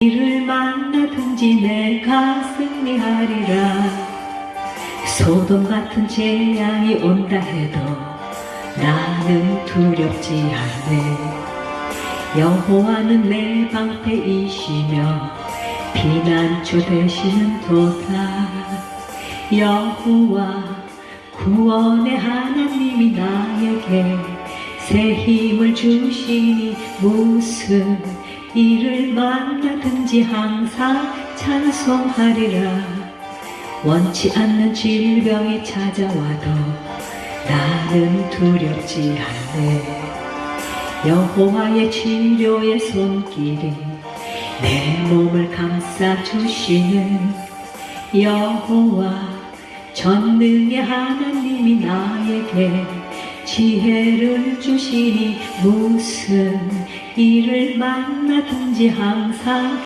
이를 만나 든지 내 가슴이 하리라. 소돔 같은 재앙이 온다 해도 나는 두렵지 않네. 여호와는 내 방패이시며 피난처 되시는 도다 여호와 구원의 하나님이 나에게 새 힘을 주시니 무슨 일을 만나든지 항상 찬송하리라. 원치 않는 질병이 찾아와도 나는 두렵지 않네. 여호와의 치료의 손길이 내 몸을 감싸 주시는 여호와 전능의 하나님이 나에게 지혜를 주시니 무슨 일을 만나든지 항상